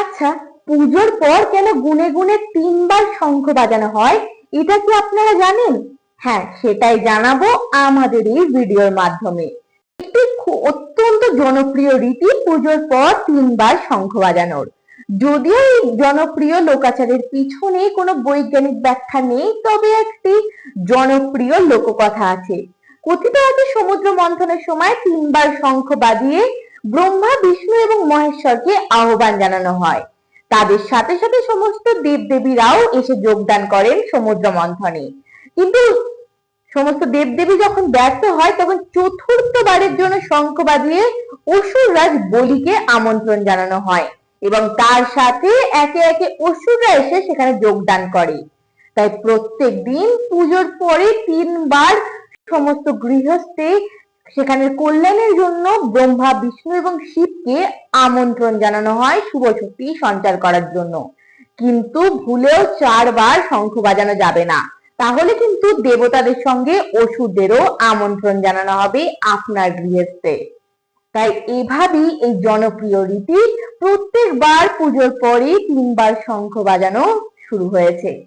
আচ্ছা পুজোর পর কেন গুনে গুনে তিনবার শঙ্খ বাজানো হয়? এটা কি আপনারা জানেন? হ্যাঁ সেটাই জানাব আমাদের এই ভিডিওর মাধ্যমে। একটি অত্যন্ত জনপ্রিয় রীতি পুজোর পর তিনবার শঙ্খ বাজানোর। যদিও এই জনপ্রিয় লোকাচারের পিছনে কোনো বৈজ্ঞানিক ব্যাখ্যা নেই, তবে একটি জনপ্রিয় লোককথা আছে। কথিত আছে সমুদ্র মন্থনের সময় তিনবার শঙ্খ বাজিয়ে ব্রহ্মা, বিষ্ণু এবং মহেশ্বরকে আহ্বান জানানো হয়। তাদের সাথে সাথে সমস্ত দেবদেবীরাও এসে যোগদান করেন সমুদ্র মন্থনে। কিন্তু সমস্ত দেবদেবী যখন ব্যর্থ হয়, তখন চতুর্থবারের জন্য শঙ্খ বাজিয়ে অসুররাজ বলিকে আমন্ত্রণ জানানো হয় এবং তার সাথে একে একে অসুররা এসে সেখানে যোগদান করে। তাই প্রত্যেক দিন পুজোর পরে তিনবার সমস্ত গৃহস্থে সেখানের কল্যাণের জন্য ব্রহ্মা, বিষ্ণু এবং শিবকে আমন্ত্রণ জানানো হয় শুভ শক্তি সঞ্চার করার জন্য। কিন্তু ভুলেও চারবার শঙ্খ বাজানো যাবে না। তাহলে কিন্তু দেবতাদের সঙ্গে অসুরদেরও আমন্ত্রণ জানানো হবে আপনার গৃহস্থে। তাই এভাবেই এই জনপ্রিয় রীতি প্রত্যেকবার পুজোর পরে তিনবার শঙ্খ বাজানো শুরু হয়েছে।